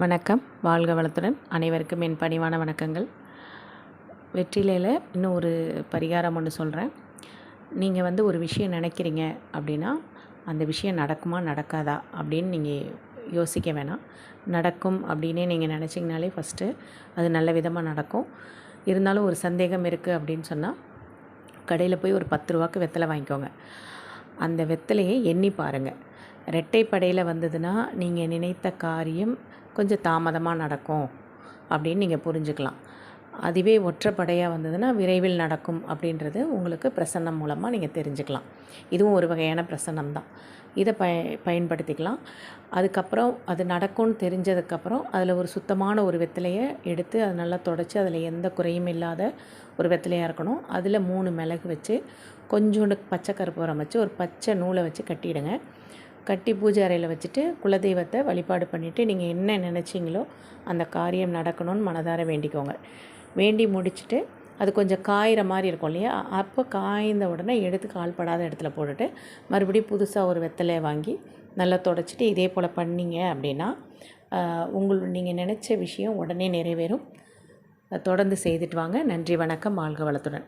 வணக்கம். வாழ்க வளத்துடன். அனைவருக்கும் என் பணிவான வணக்கங்கள். வெற்றிலையில் இன்னும் ஒரு பரிகாரம் ஒன்று சொல்கிறேன் நீங்கள் வந்து ஒரு விஷயம் நினைக்கிறீங்க அப்படின்னா அந்த விஷயம் நடக்குமா நடக்காதா அப்படின்னு நீங்கள் யோசிக்க வேணாம். நடக்கும் அப்படின்னே நீங்கள் நினச்சிங்கனாலே ஃபஸ்ட்டு அது நல்ல விதமாக நடக்கும். இருந்தாலும் ஒரு சந்தேகம் இருக்குது அப்படின்னு சொன்னால் கடையில் போய் ஒரு பத்து ரூபாய்க்கு வெத்தலை வாங்கிக்கோங்க. அந்த வெத்தலையை எண்ணி பாருங்கள் ரெட்டைப்படையில் வந்ததுன்னா நீங்கள் நினைத்த காரியம் கொஞ்சம் தாமதமாக நடக்கும் அப்படின்னு நீங்கள் புரிஞ்சுக்கலாம். அதுவே ஒற்றைப்படையாக வந்ததுன்னா விரைவில் நடக்கும் அப்படின்றது உங்களுக்கு பிரசன்னம் மூலமாக நீங்கள் தெரிஞ்சுக்கலாம். இதுவும் ஒரு வகையான பிரசன்னம் தான். இதை பய பயன்படுத்திக்கலாம். அதுக்கப்புறம் அது நடக்கும்னு தெரிஞ்சதுக்கப்புறம் அதில் ஒரு சுத்தமான ஒரு வெத்தலையை எடுத்து அதை நல்லா தொடச்சி அதில் எந்த குறையும் இல்லாத ஒரு வெத்தலையாக இருக்கணும். அதில் மூணு மிளகு வச்சு கொஞ்சோண்டு பச்சை கருப்பூரம் வச்சு ஒரு பச்சை நூலை வச்சு கட்டிடுங்க. கட்டி பூஜை அறையில் வச்சுட்டு குலதெய்வத்தை வழிபாடு பண்ணிவிட்டு நீங்கள் என்ன நினச்சிங்களோ அந்த காரியம் நடக்கணும்னு மனதார வேண்டிக்கோங்க. வேண்டி முடிச்சுட்டு அது கொஞ்சம் காயிற மாதிரி இருக்கும் இல்லையா? அப்போ காய்ந்த உடனே எடுத்து கால்படாத இடத்துல போட்டுட்டு மறுபடியும் புதுசாக ஒரு வெத்தலையை வாங்கி நல்லா தொடச்சிட்டு இதே போல் பண்ணீங்க அப்படின்னா உங்கள் நீங்கள் நினச்ச விஷயம் உடனே நிறைவேறும். தொடர்ந்து செய்துட்டு வாங்க. நன்றி வணக்கம். வாழ்க வளத்துடன்.